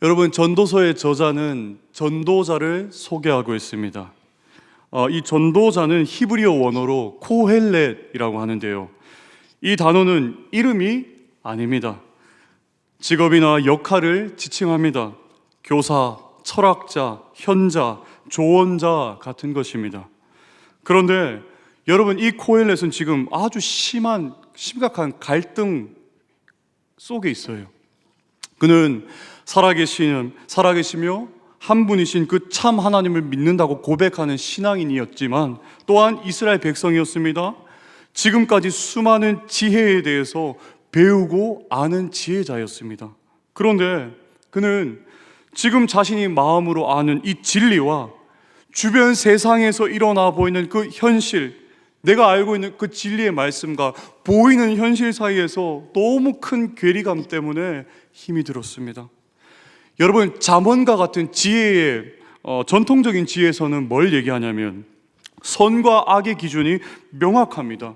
여러분 전도서의 저자는 전도자를 소개하고 있습니다. 어, 이 전도자는 히브리어 원어로 코헬렛이라고 하는데요. 이 단어는 이름이 아닙니다. 직업이나 역할을 지칭합니다. 교사, 철학자, 현자, 조언자 같은 것입니다. 그런데 여러분 이 코헬렛은 지금 아주 심한 심각한 갈등 속에 있어요. 그는 살아계시는 살아계시며 한 분이신 그 참 하나님을 믿는다고 고백하는 신앙인이었지만 또한 이스라엘 백성이었습니다. 지금까지 수많은 지혜에 대해서 배우고 아는 지혜자였습니다. 그런데 그는 지금 자신이 마음으로 아는 이 진리와 주변 세상에서 일어나 보이는 그 현실, 내가 알고 있는 그 진리의 말씀과 보이는 현실 사이에서 너무 큰 괴리감 때문에 힘이 들었습니다. 여러분, 잠언과 같은 지혜의 어, 전통적인 지혜에서는 뭘 얘기하냐면 선과 악의 기준이 명확합니다.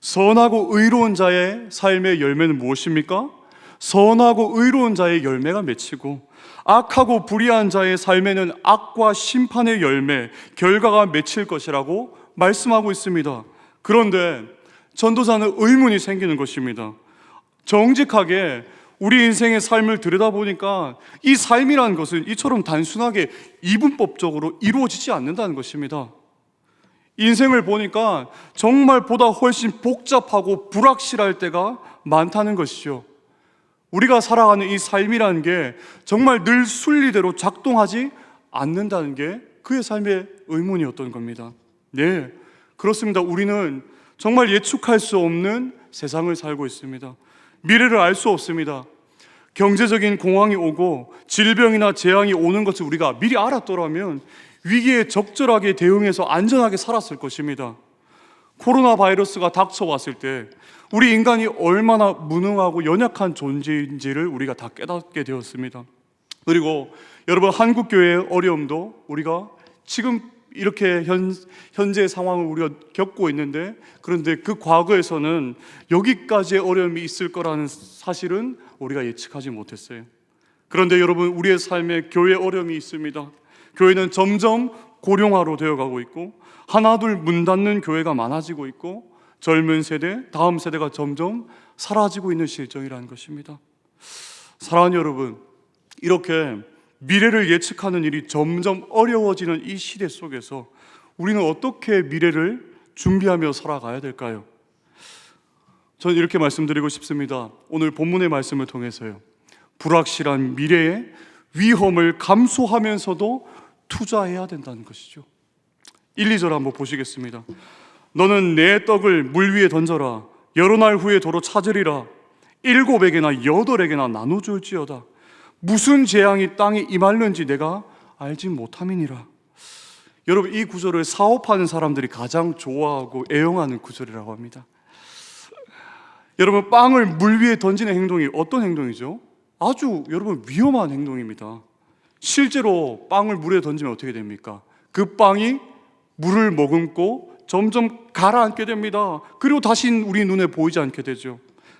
선하고 의로운 자의 삶의 열매는 무엇입니까? 선하고 의로운 자의 열매가 맺히고 악하고 불의한 자의 삶에는 악과 심판의 열매, 결과가 맺힐 것이라고 말씀하고 있습니다. 그런데 전도사는 의문이 생기는 것입니다. 정직하게 우리 인생의 삶을 들여다보니까 이 삶이라는 것은 이처럼 단순하게 이분법적으로 이루어지지 않는다는 것입니다. 인생을 보니까 정말 보다 훨씬 복잡하고 불확실할 때가 많다는 것이죠. 우리가 살아가는 이 삶이라는 게 정말 늘 순리대로 작동하지 않는다는 게 그의 삶의 의문이었던 겁니다. 네, 그렇습니다. 우리는 정말 예측할 수 없는 세상을 살고 있습니다. 미래를 알 수 없습니다. 경제적인 공황이 오고 질병이나 재앙이 오는 것을 우리가 미리 알았더라면 위기에 적절하게 대응해서 안전하게 살았을 것입니다. 코로나 바이러스가 닥쳐왔을 때 우리 인간이 얼마나 무능하고 연약한 존재인지를 우리가 다 깨닫게 되었습니다. 그리고 여러분 한국 교회의 어려움도 우리가 지금 이렇게 현, 현재 상황을 우리가 겪고 있는데 그런데 그 과거에서는 여기까지의 어려움이 있을 거라는 사실은 우리가 예측하지 못했어요. 그런데 여러분 우리의 삶에 교회 어려움이 있습니다. 교회는 점점 고령화로 되어가고 있고 하나둘 문 닫는 교회가 많아지고 있고 젊은 세대, 다음 세대가 점점 사라지고 있는 실정이라는 것입니다. 사랑하는 여러분, 이렇게 미래를 예측하는 일이 점점 어려워지는 이 시대 속에서 우리는 어떻게 미래를 준비하며 살아가야 될까요? 저는 이렇게 말씀드리고 싶습니다. 오늘 본문의 말씀을 통해서요. 불확실한 미래의 위험을 감수하면서도 투자해야 된다는 것이죠. 1, 2절 한번 보시겠습니다. 너는 내 떡을 물 위에 던져라. 여러 날 후에 도로 찾으리라. 일곱에게나 여덟에게나 나눠줄지어다. 무슨 재앙이 땅에 임할는지 내가 알지 못함이니라. 여러분 이 구절을 사업하는 사람들이 가장 좋아하고 애용하는 구절이라고 합니다. 여러분 빵을 물 위에 던지는 행동이 어떤 행동이죠? 아주 여러분 위험한 행동입니다. 실제로 빵을 물에 던지면 어떻게 됩니까? 그 빵이 물을 머금고 점점 가라앉게 됩니다. 그리고 다시 우리 눈에 보이지 않게 되죠.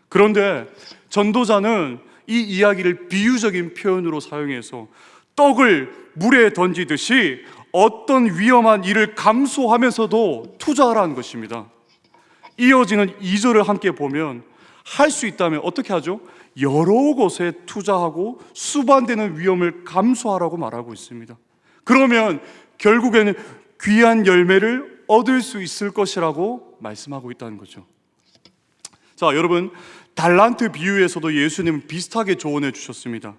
그런데 전도자는 이 이야기를 비유적인 표현으로 사용해서 떡을 물에 던지듯이 어떤 위험한 일을 감수하면서도 투자하라는 것입니다. 이어지는 2절을 함께 보면 할 수 있다면 어떻게 하죠? 여러 곳에 투자하고 수반되는 위험을 감수하라고 말하고 있습니다. 그러면 결국에는 귀한 열매를 얻을 수 있을 것이라고 말씀하고 있다는 거죠. 자, 여러분, 달란트 비유에서도 예수님은 비슷하게 조언해 주셨습니다.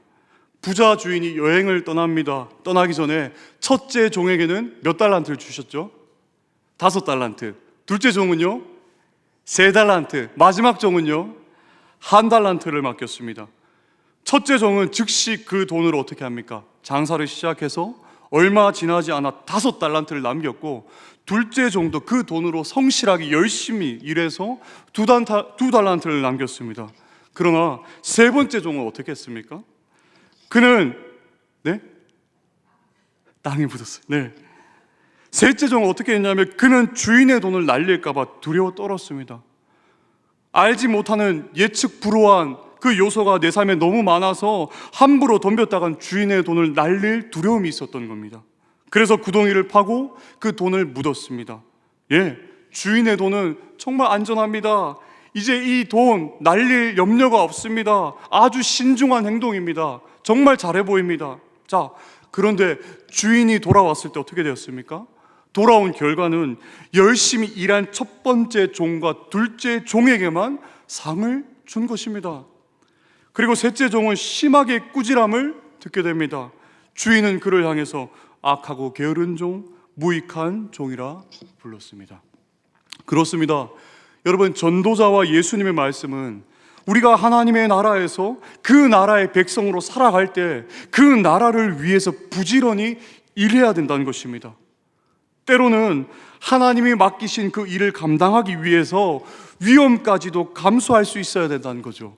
부자 주인이 여행을 떠납니다. 떠나기 전에 첫째 종에게는 몇 달란트를 주셨죠? 다섯 달란트. 둘째 종은요? 세 달란트. 마지막 종은요? 한 달란트를 맡겼습니다. 첫째 종은 즉시 그 돈을 어떻게 합니까? 장사를 시작해서 얼마 지나지 않아 다섯 달란트를 남겼고 둘째 종도 그 돈으로 성실하게 열심히 일해서 두, 단타, 두 달란트를 남겼습니다. 그러나 세 번째 종은 어떻게 했습니까? 그는 네 땅에 묻었어요. 네. 셋째 종은 어떻게 했냐면 그는 주인의 돈을 날릴까봐 두려워 떨었습니다. 알지 못하는 예측 불허한 그 요소가 내 삶에 너무 많아서 함부로 덤볐다간 주인의 돈을 날릴 두려움이 있었던 겁니다. 그래서 구덩이를 파고 그 돈을 묻었습니다. 예, 주인의 돈은 정말 안전합니다. 이제 이 돈 날릴 염려가 없습니다. 아주 신중한 행동입니다. 정말 잘해 보입니다. 자, 그런데 주인이 돌아왔을 때 어떻게 되었습니까? 돌아온 결과는 열심히 일한 첫 번째 종과 둘째 종에게만 상을 준 것입니다. 그리고 셋째 종은 심하게 꾸지람을 듣게 됩니다. 주인은 그를 향해서 악하고 게으른 종, 무익한 종이라 불렀습니다. 그렇습니다. 여러분, 전도자와 예수님의 말씀은 우리가 하나님의 나라에서 그 나라의 백성으로 살아갈 때 그 나라를 위해서 부지런히 일해야 된다는 것입니다. 때로는 하나님이 맡기신 그 일을 감당하기 위해서 위험까지도 감수할 수 있어야 된다는 거죠.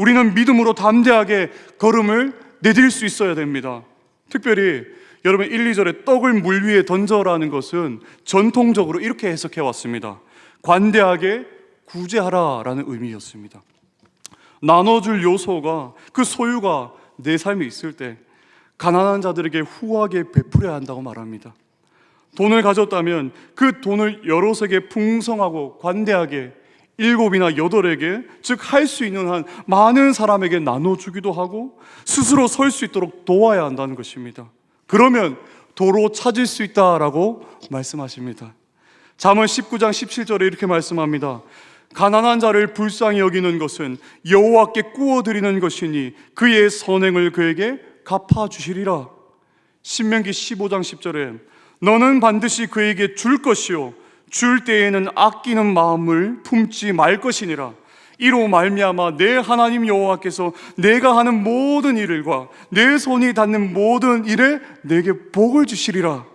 우리는 믿음으로 담대하게 걸음을 내딜 수 있어야 됩니다. 특별히 여러분 1, 2절에 떡을 물 위에 던져라는 것은 전통적으로 이렇게 해석해 왔습니다. 관대하게 구제하라라는 의미였습니다. 나눠줄 요소가 그 소유가 내 삶에 있을 때 가난한 자들에게 후하게 베풀어야 한다고 말합니다. 돈을 가졌다면 그 돈을 여럿에게 풍성하고 관대하게 일곱이나 여덟에게 즉 할 수 있는 한 많은 사람에게 나눠주기도 하고 스스로 설 수 있도록 도와야 한다는 것입니다. 그러면 도로 찾을 수 있다라고 말씀하십니다. 잠언 19장 17절에 이렇게 말씀합니다. 가난한 자를 불쌍히 여기는 것은 여호와께 구워 드리는 것이니 그의 선행을 그에게 갚아 주시리라. 신명기 15장 10절에 너는 반드시 그에게 줄 것이요 줄 때에는 아끼는 마음을 품지 말 것이니라. 이로 말미암아 내 하나님 여호와께서 내가 하는 모든 일과 내 손이 닿는 모든 일에 내게 복을 주시리라.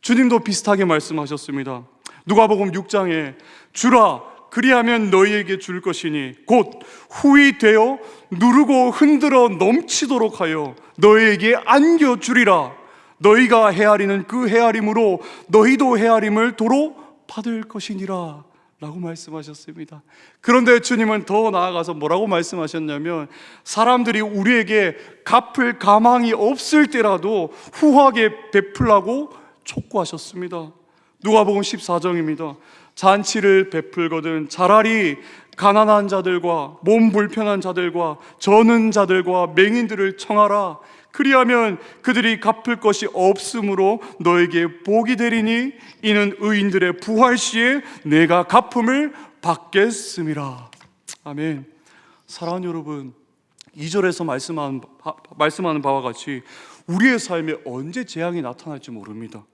주님도 비슷하게 말씀하셨습니다. 누가복음 6장에 주라 그리하면 너희에게 줄 것이니 곧 후이 되어 누르고 흔들어 넘치도록 하여 너희에게 안겨 주리라. 너희가 헤아리는 그 헤아림으로 너희도 헤아림을 도로 받을 것이니라. 라고 말씀하셨습니다. 그런데 주님은 더 나아가서 뭐라고 말씀하셨냐면 사람들이 우리에게 갚을 가망이 없을 때라도 후하게 베풀라고 촉구하셨습니다. 누가복음 14장입니다. 잔치를 베풀거든 차라리 가난한 자들과 몸 불편한 자들과 저는 자들과 맹인들을 청하라. 그리하면 그들이 갚을 것이 없으므로 너에게 복이 되리니 이는 의인들의 부활 시에 내가 갚음을 받겠음이라. 아멘. 사랑하는 여러분, 2절에서 말씀하는, 바- 말씀하는 바와 같이 우리의 삶에 언제 재앙이 나타날지 모릅니다.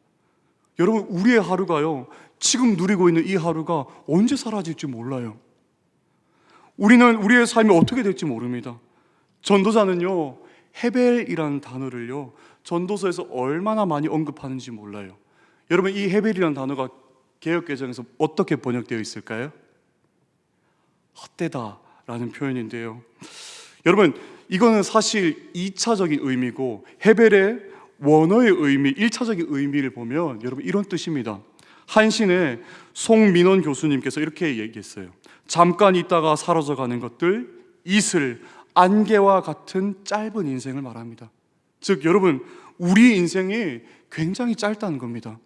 여러분, 우리의 하루가요, 지금 누리고 있는 이 하루가 언제 사라질지 몰라요. 우리는 우리의 삶이 어떻게 될지 모릅니다. 전도자는요, 헤벨이라는 단어를요, 전도서에서 얼마나 많이 언급하는지 몰라요. 여러분, 이 헤벨이라는 단어가 개혁개정에서 어떻게 번역되어 있을까요? 헛되다라는 표현인데요. 여러분, 이거는 사실 2차적인 의미고 헤벨의 원어의 의미, 1차적인 의미를 보면 여러분 이런 뜻입니다. 한신의 송민원 교수님께서 이렇게 얘기했어요. 잠깐 있다가 사라져 가는 것들, 이슬, 안개와 같은 짧은 인생을 말합니다. 즉 여러분, 우리 인생이 굉장히 짧다는 겁니다.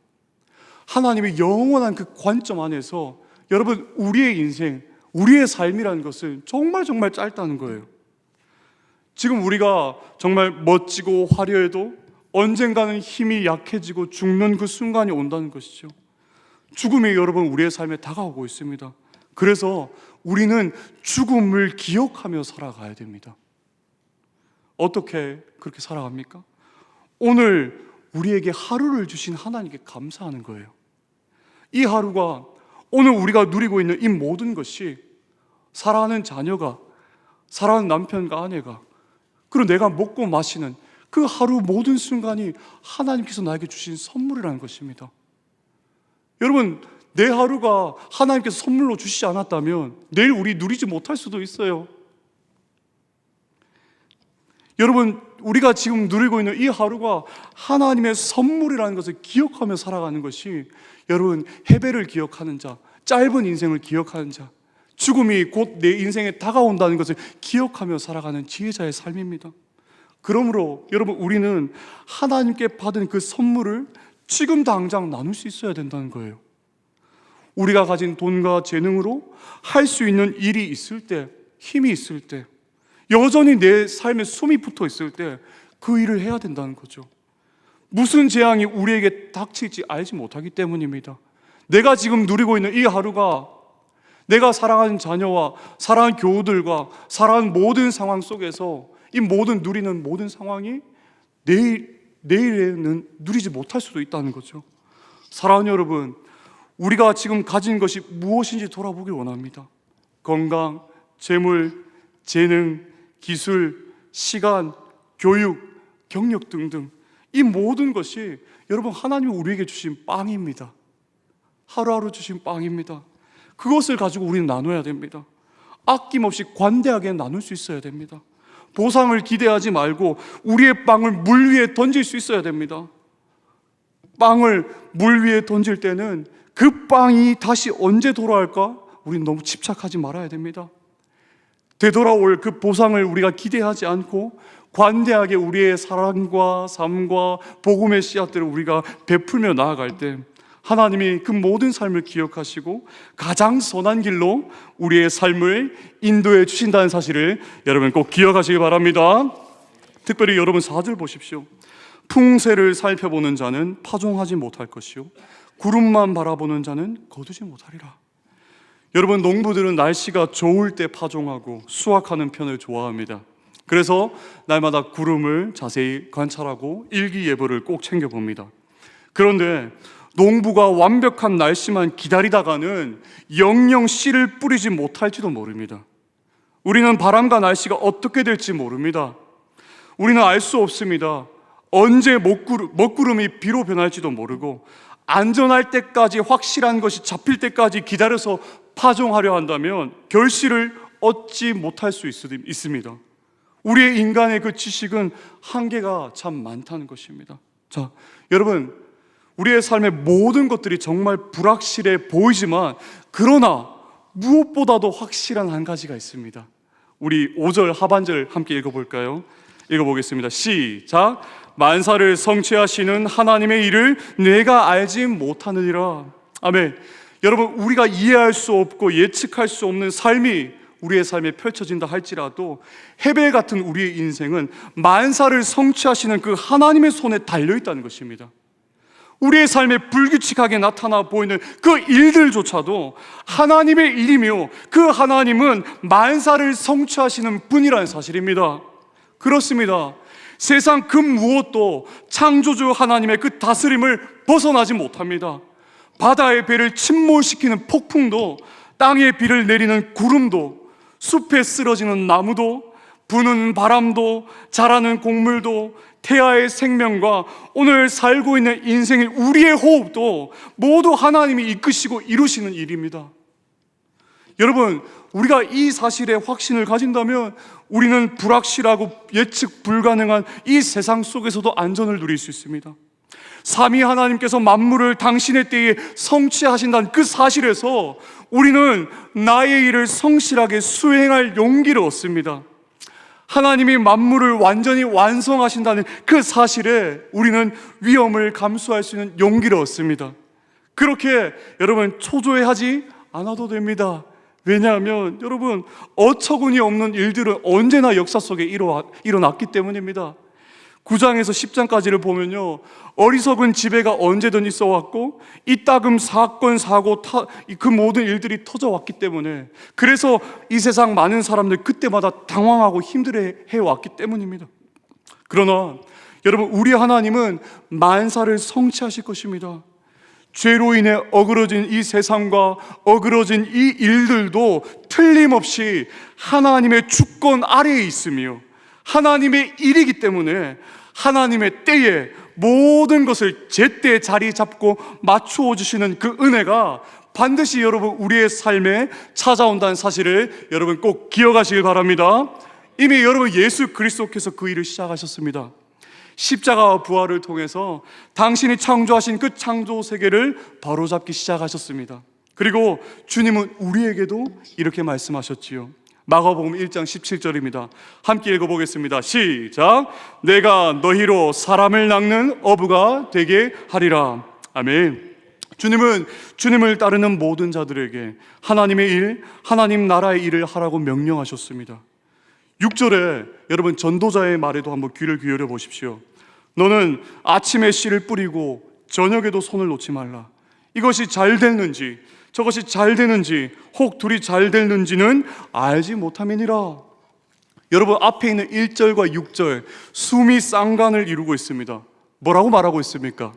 하나님의 영원한 그 관점 안에서 여러분 우리의 인생, 우리의 삶이라는 것은 정말 정말 짧다는 거예요. 지금 우리가 정말 멋지고 화려해도 언젠가는 힘이 약해지고 죽는 그 순간이 온다는 것이죠. 죽음이 여러분 우리의 삶에 다가오고 있습니다. 그래서 우리는 죽음을 기억하며 살아가야 됩니다. 어떻게 그렇게 살아갑니까? 오늘 우리에게 하루를 주신 하나님께 감사하는 거예요. 이 하루가 오늘 우리가 누리고 있는 이 모든 것이 사랑하는 자녀가 사랑하는 남편과 아내가 그리고 내가 먹고 마시는 그 하루 모든 순간이 하나님께서 나에게 주신 선물이라는 것입니다. 여러분, 내 하루가 하나님께서 선물로 주시지 않았다면 내일 우리 누리지 못할 수도 있어요. 여러분, 우리가 지금 누리고 있는 이 하루가 하나님의 선물이라는 것을 기억하며 살아가는 것이 여러분, 해배를 기억하는 자, 짧은 인생을 기억하는 자, 죽음이 곧 내 인생에 다가온다는 것을 기억하며 살아가는 지혜자의 삶입니다. 그러므로 여러분 우리는 하나님께 받은 그 선물을 지금 당장 나눌 수 있어야 된다는 거예요. 우리가 가진 돈과 재능으로 할 수 있는 일이 있을 때, 힘이 있을 때, 여전히 내 삶에 숨이 붙어 있을 때 그 일을 해야 된다는 거죠. 무슨 재앙이 우리에게 닥칠지 알지 못하기 때문입니다. 내가 지금 누리고 있는 이 하루가 내가 사랑하는 자녀와 사랑하는 교우들과 사랑하는 모든 상황 속에서 이 모든 누리는 모든 상황이 내일 내일에는 누리지 못할 수도 있다는 거죠. 사랑하는 여러분, 우리가 지금 가진 것이 무엇인지 돌아보길 원합니다. 건강, 재물, 재능, 기술, 시간, 교육, 경력 등등 이 모든 것이 여러분 하나님이 우리에게 주신 빵입니다. 하루하루 주신 빵입니다. 그것을 가지고 우리는 나눠야 됩니다. 아낌없이 관대하게 나눌 수 있어야 됩니다. 보상을 기대하지 말고 우리의 빵을 물 위에 던질 수 있어야 됩니다. 빵을 물 위에 던질 때는 그 빵이 다시 언제 돌아올까? 우리는 너무 집착하지 말아야 됩니다. 되돌아올 그 보상을 우리가 기대하지 않고 관대하게 우리의 사랑과 삶과 복음의 씨앗들을 우리가 베풀며 나아갈 때 하나님이 그 모든 삶을 기억하시고 가장 선한 길로 우리의 삶을 인도해 주신다는 사실을 여러분 꼭 기억하시기 바랍니다. 특별히 여러분 4절 보십시오. 풍세를 살펴보는 자는 파종하지 못할 것이요 구름만 바라보는 자는 거두지 못하리라. 여러분 농부들은 날씨가 좋을 때 파종하고 수확하는 편을 좋아합니다. 그래서 날마다 구름을 자세히 관찰하고 일기예보를 꼭 챙겨 봅니다. 그런데 농부가 완벽한 날씨만 기다리다가는 영영 씨를 뿌리지 못할지도 모릅니다. 우리는 바람과 날씨가 어떻게 될지 모릅니다. 우리는 알 수 없습니다. 언제 먹구름, 먹구름이 비로 변할지도 모르고 안전할 때까지 확실한 것이 잡힐 때까지 기다려서 파종하려 한다면 결실을 얻지 못할 수 있, 있습니다. 우리의 인간의 그 지식은 한계가 참 많다는 것입니다. 자, 여러분, 우리의 삶의 모든 것들이 정말 불확실해 보이지만 그러나 무엇보다도 확실한 한 가지가 있습니다. 우리 5절 하반절 함께 읽어볼까요? 읽어보겠습니다. 시작. 만사를 성취하시는 하나님의 일을 내가 알지 못하느니라. 아멘. 여러분, 우리가 이해할 수 없고 예측할 수 없는 삶이 우리의 삶에 펼쳐진다 할지라도 해벨 같은 우리의 인생은 만사를 성취하시는 그 하나님의 손에 달려 있다는 것입니다. 우리의 삶에 불규칙하게 나타나 보이는 그 일들조차도 하나님의 일이며 그 하나님은 만사를 성취하시는 분이라는 사실입니다. 그렇습니다. 세상 그 무엇도 창조주 하나님의 그 다스림을 벗어나지 못합니다. 바다의 배를 침몰시키는 폭풍도 땅에 비를 내리는 구름도 숲에 쓰러지는 나무도 부는 바람도 자라는 곡물도 태아의 생명과 오늘 살고 있는 인생의 우리의 호흡도 모두 하나님이 이끄시고 이루시는 일입니다. 여러분, 우리가 이 사실에 확신을 가진다면 우리는 불확실하고 예측 불가능한 이 세상 속에서도 안전을 누릴 수 있습니다. 삼위 하나님께서 만물을 당신의 때에 성취하신다는 그 사실에서 우리는 나의 일을 성실하게 수행할 용기를 얻습니다. 하나님이 만물을 완전히 완성하신다는 그 사실에 우리는 위험을 감수할 수 있는 용기를 얻습니다. 그렇게 여러분 초조해하지 않아도 됩니다. 왜냐하면 여러분 어처구니 없는 일들은 언제나 역사 속에 일어났기 때문입니다. 9장에서 10장까지를 보면요. 어리석은 지배가 언제든 있어 왔고 이따금 사건 사고 타, 그 모든 일들이 터져 왔기 때문에 그래서 이 세상 많은 사람들 그때마다 당황하고 힘들어 해 왔기 때문입니다. 그러나 여러분 우리 하나님은 만사를 성취하실 것입니다. 죄로 인해 어그러진 이 세상과 어그러진 이 일들도 틀림없이 하나님의 주권 아래에 있으며 하나님의 일이기 때문에 하나님의 때에 모든 것을 제때 자리 잡고 맞추어 주시는 그 은혜가 반드시 여러분 우리의 삶에 찾아온다는 사실을 여러분 꼭 기억하시길 바랍니다. 이미 여러분 예수 그리스도께서 그 일을 시작하셨습니다. 십자가와 부활을 통해서 당신이 창조하신 그 창조 세계를 바로잡기 시작하셨습니다. 그리고 주님은 우리에게도 이렇게 말씀하셨지요. 마가복음 1장 17절입니다. 함께 읽어보겠습니다. 시작. 내가 너희로 사람을 낚는 어부가 되게 하리라. 아멘. 주님은 주님을 따르는 모든 자들에게 하나님의 일, 하나님 나라의 일을 하라고 명령하셨습니다. 6절에 여러분 전도자의 말에도 한번 귀를 기울여 보십시오. 너는 아침에 씨를 뿌리고 저녁에도 손을 놓지 말라. 이것이 잘 됐는지 저것이 잘 되는지 혹 둘이 잘 됐는지는 알지 못함이니라. 여러분 앞에 있는 1절과 6절 숨이 쌍간을 이루고 있습니다. 뭐라고 말하고 있습니까?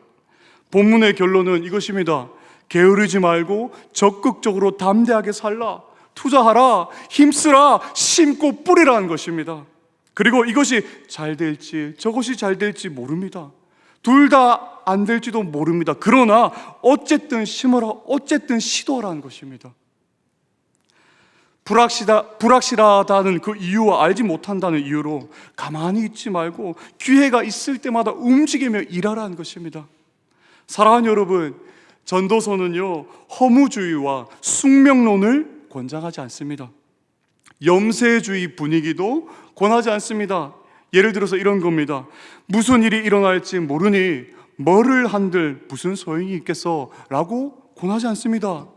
본문의 결론은 이것입니다. 게으르지 말고 적극적으로 담대하게 살라. 투자하라. 힘쓰라. 심고 뿌리라는 것입니다. 그리고 이것이 잘 될지 저것이 잘 될지 모릅니다. 둘 다 안 될지도 모릅니다. 그러나 어쨌든 심어라. 어쨌든 시도하라는 것입니다. 불확실하, 불확실하다는 그 이유와 알지 못한다는 이유로 가만히 있지 말고 기회가 있을 때마다 움직이며 일하라는 것입니다. 사랑하는 여러분, 전도서는요, 허무주의와 숙명론을 권장하지 않습니다. 염세주의 분위기도 권하지 않습니다. 예를 들어서 이런 겁니다. 무슨 일이 일어날지 모르니 뭐를 한들 무슨 소용이 있겠어? 라고 권하지 않습니다.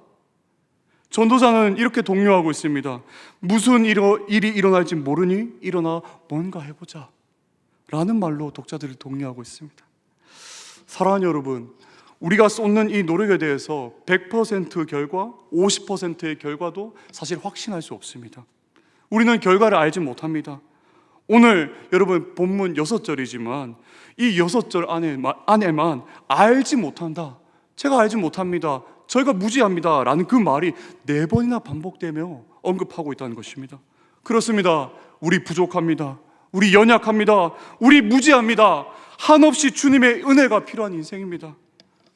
전도자는 이렇게 독려하고 있습니다. 무슨 일이 일어날지 모르니 일어나 뭔가 해보자. 라는 말로 독자들을 독려하고 있습니다. 사랑하는 여러분, 우리가 쏟는 이 노력에 대해서 100% 결과, 50%의 결과도 사실 확신할 수 없습니다. 우리는 결과를 알지 못합니다. 오늘 여러분 본문 여섯 절이지만 이 여섯 절 안에, 안에만 알지 못한다. 제가 알지 못합니다. 저희가 무지합니다. 라는 그 말이 네 번이나 반복되며 언급하고 있다는 것입니다. 그렇습니다. 우리 부족합니다. 우리 연약합니다. 우리 무지합니다. 한없이 주님의 은혜가 필요한 인생입니다.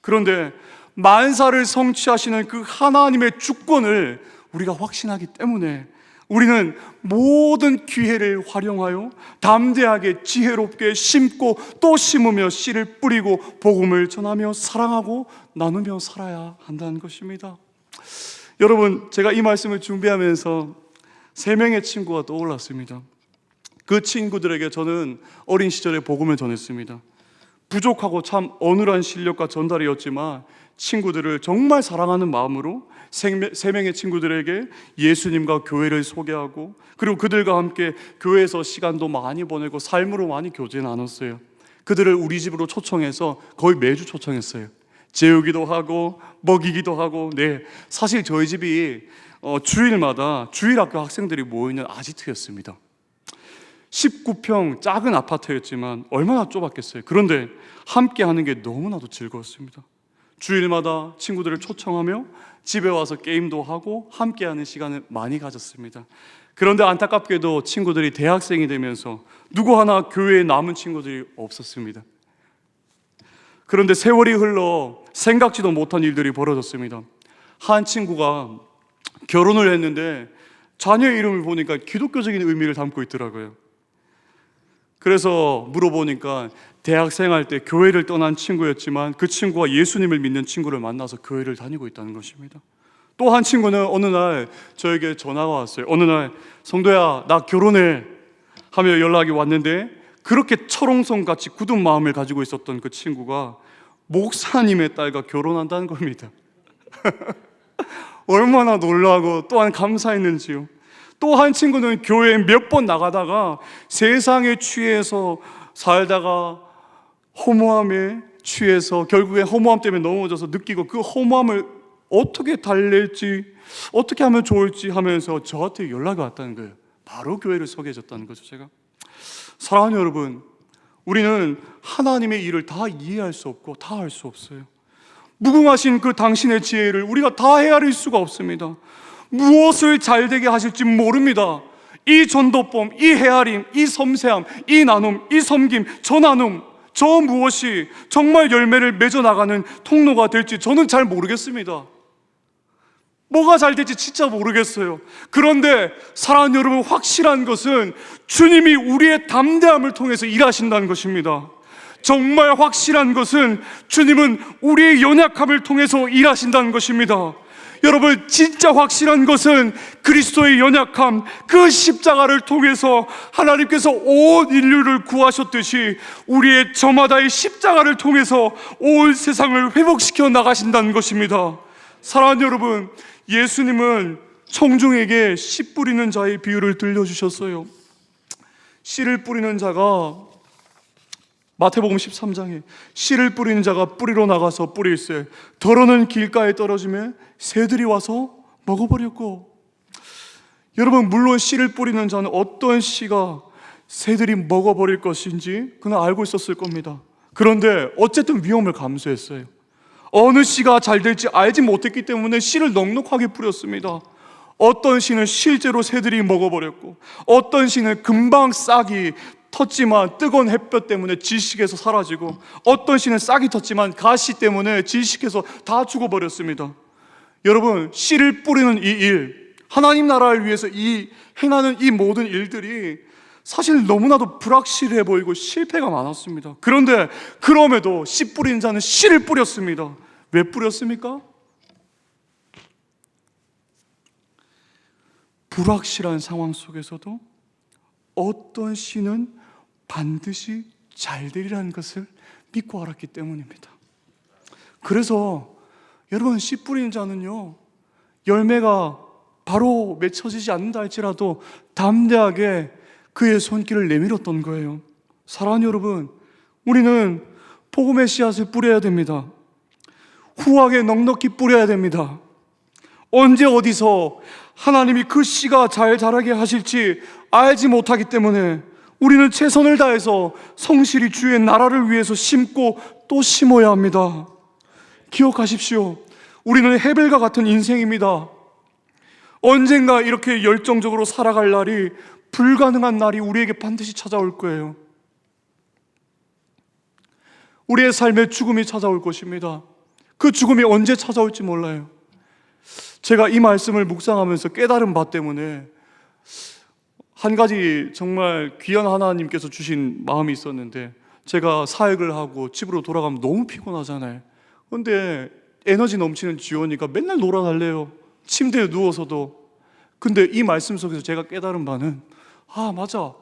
그런데 만사를 성취하시는 그 하나님의 주권을 우리가 확신하기 때문에 우리는 모든 기회를 활용하여 담대하게 지혜롭게 심고 또 심으며 씨를 뿌리고 복음을 전하며 사랑하고 나누며 살아야 한다는 것입니다. 여러분, 제가 이 말씀을 준비하면서 세 명의 친구가 떠올랐습니다. 그 친구들에게 저는 어린 시절에 복음을 전했습니다. 부족하고 참 어눌한 실력과 전달이었지만 친구들을 정말 사랑하는 마음으로 세 명의 친구들에게 예수님과 교회를 소개하고 그리고 그들과 함께 교회에서 시간도 많이 보내고 삶으로 많이 교제 나눴어요. 그들을 우리 집으로 초청해서 거의 매주 초청했어요. 재우기도 하고 먹이기도 하고 네 사실 저희 집이 어, 주일마다 주일 학교 학생들이 모이는 아지트였습니다. 19평 작은 아파트였지만 얼마나 좁았겠어요. 그런데 함께 하는 게 너무나도 즐거웠습니다. 주일마다 친구들을 초청하며 집에 와서 게임도 하고 함께하는 시간을 많이 가졌습니다. 그런데 안타깝게도 친구들이 대학생이 되면서 누구 하나 교회에 남은 친구들이 없었습니다. 그런데 세월이 흘러 생각지도 못한 일들이 벌어졌습니다. 한 친구가 결혼을 했는데 자녀의 이름을 보니까 기독교적인 의미를 담고 있더라고요. 그래서 물어보니까 대학생 할 때 교회를 떠난 친구였지만 그 친구가 예수님을 믿는 친구를 만나서 교회를 다니고 있다는 것입니다. 또 한 친구는 어느 날 저에게 전화가 왔어요. 어느 날 성도야 나 결혼해 하며 연락이 왔는데 그렇게 철옹성 같이 굳은 마음을 가지고 있었던 그 친구가 목사님의 딸과 결혼한다는 겁니다. 얼마나 놀라고 또한 감사했는지요. 또 한 친구는 교회에 몇 번 나가다가 세상에 취해서 살다가 허무함에 취해서 결국에 허무함 때문에 넘어져서 느끼고 그 허무함을 어떻게 달랠지 어떻게 하면 좋을지 하면서 저한테 연락이 왔다는 거예요. 바로 교회를 소개해줬다는 거죠, 제가. 사랑하는 여러분, 우리는 하나님의 일을 다 이해할 수 없고 다 할 수 없어요. 무궁하신 그 당신의 지혜를 우리가 다 헤아릴 수가 없습니다. 무엇을 잘되게 하실지 모릅니다. 이 전도법, 이 헤아림, 이 섬세함, 이 나눔, 이 섬김, 저 나눔, 저 무엇이 정말 열매를 맺어 나가는 통로가 될지 저는 잘 모르겠습니다. 뭐가 잘 될지 진짜 모르겠어요. 그런데 사랑하는 여러분 확실한 것은 주님이 우리의 담대함을 통해서 일하신다는 것입니다. 정말 확실한 것은 주님은 우리의 연약함을 통해서 일하신다는 것입니다. 여러분 진짜 확실한 것은 그리스도의 연약함 그 십자가를 통해서 하나님께서 온 인류를 구하셨듯이 우리의 저마다의 십자가를 통해서 온 세상을 회복시켜 나가신다는 것입니다. 사랑하는 여러분, 예수님은 청중에게 씨 뿌리는 자의 비유를 들려주셨어요. 씨를 뿌리는 자가 마태복음 13장에 씨를 뿌리는 자가 뿌리로 나가서 뿌릴새 더러는 길가에 떨어지면 새들이 와서 먹어버렸고. 여러분 물론 씨를 뿌리는 자는 어떤 씨가 새들이 먹어버릴 것인지 그는 알고 있었을 겁니다. 그런데 어쨌든 위험을 감수했어요. 어느 씨가 잘 될지 알지 못했기 때문에 씨를 넉넉하게 뿌렸습니다. 어떤 씨는 실제로 새들이 먹어버렸고 어떤 씨는 금방 싹이 텄지만 뜨거운 햇볕 때문에 질식해서 사라지고 어떤 씨는 싹이 텄지만 가시 때문에 질식해서 다 죽어버렸습니다. 여러분 씨를 뿌리는 이 일, 하나님 나라를 위해서 이 행하는 이 모든 일들이 사실 너무나도 불확실해 보이고 실패가 많았습니다. 그런데 그럼에도 씨 뿌리는 자는 씨를 뿌렸습니다. 왜 뿌렸습니까? 불확실한 상황 속에서도 어떤 씨는 반드시 잘 되리라는 것을 믿고 알았기 때문입니다. 그래서 여러분 씨 뿌리는 자는요 열매가 바로 맺혀지지 않는다 할지라도 담대하게 그의 손길을 내밀었던 거예요. 사랑하는 여러분, 우리는 복음의 씨앗을 뿌려야 됩니다. 후하게 넉넉히 뿌려야 됩니다. 언제 어디서 하나님이 그 씨가 잘 자라게 하실지 알지 못하기 때문에 우리는 최선을 다해서 성실히 주의 나라를 위해서 심고 또 심어야 합니다. 기억하십시오. 우리는 헤벨과 같은 인생입니다. 언젠가 이렇게 열정적으로 살아갈 날이 불가능한 날이 우리에게 반드시 찾아올 거예요. 우리의 삶에 죽음이 찾아올 것입니다. 그 죽음이 언제 찾아올지 몰라요. 제가 이 말씀을 묵상하면서 깨달은 바 때문에 한 가지 정말 귀한 하나님께서 주신 마음이 있었는데 제가 사역을 하고 집으로 돌아가면 너무 피곤하잖아요. 근데 에너지 넘치는 지원이가 맨날 놀아달래요. 침대에 누워서도. 근데 이 말씀 속에서 제가 깨달은 바는 아, 맞아.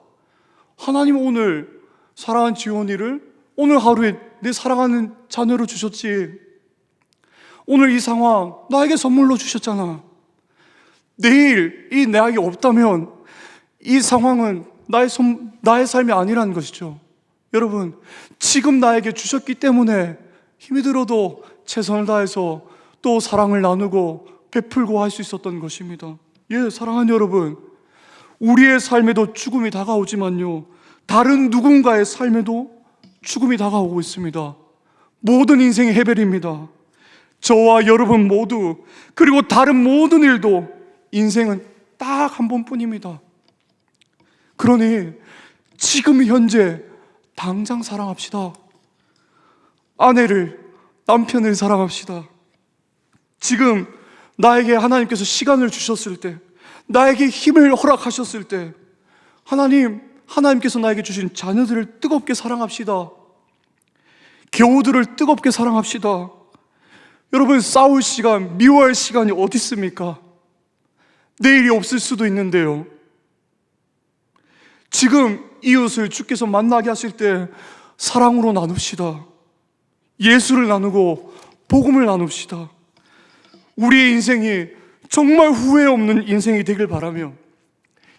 하나님 오늘 사랑한 지원이를 오늘 하루에 내 사랑하는 자녀로 주셨지. 오늘 이 상황 나에게 선물로 주셨잖아. 내일 이 나에게 없다면 이 상황은 나의, 손, 나의 삶이 아니라는 것이죠. 여러분, 지금 나에게 주셨기 때문에 힘이 들어도 최선을 다해서 또 사랑을 나누고 베풀고 할 수 있었던 것입니다. 예, 사랑하는 여러분. 우리의 삶에도 죽음이 다가오지만요. 다른 누군가의 삶에도 죽음이 다가오고 있습니다. 모든 인생이 해별입니다. 저와 여러분 모두, 그리고 다른 모든 일도 인생은 딱 한 번뿐입니다. 그러니 지금 현재 당장 사랑합시다. 아내를, 남편을 사랑합시다. 지금 나에게 하나님께서 시간을 주셨을 때, 나에게 힘을 허락하셨을 때, 하나님, 하나님께서 나에게 주신 자녀들을 뜨겁게 사랑합시다. 교우들을 뜨겁게 사랑합시다. 여러분, 싸울 시간, 미워할 시간이 어디 있습니까? 내일이 없을 수도 있는데요. 지금 이웃을 주께서 만나게 하실 때 사랑으로 나눕시다. 예수를 나누고 복음을 나눕시다. 우리의 인생이 정말 후회 없는 인생이 되길 바라며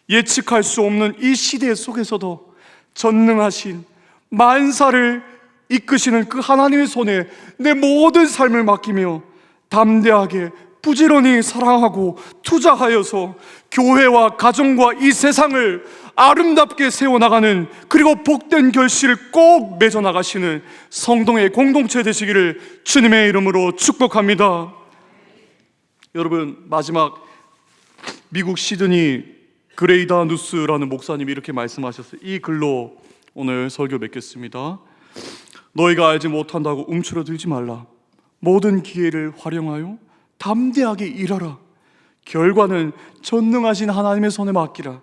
예측할 수 없는 이 시대 속에서도 전능하신 만사를 이끄시는 그 하나님의 손에 내 모든 삶을 맡기며 담대하게 부지런히 사랑하고 투자하여서 교회와 가정과 이 세상을 아름답게 세워나가는 그리고 복된 결실을 꼭 맺어나가시는 성동의 공동체 되시기를 주님의 이름으로 축복합니다. 여러분 마지막 미국 시드니 그레이다 누스라는 목사님이 이렇게 말씀하셨어요. 이 글로 오늘 설교 맺겠습니다. 너희가 알지 못한다고 움츠러들지 말라. 모든 기회를 활용하여 담대하게 일하라. 결과는 전능하신 하나님의 손에 맡기라.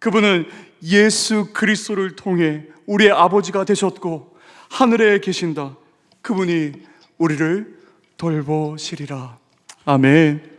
그분은 예수 그리스도를 통해 우리의 아버지가 되셨고 하늘에 계신다. 그분이 우리를 돌보시리라. 아멘.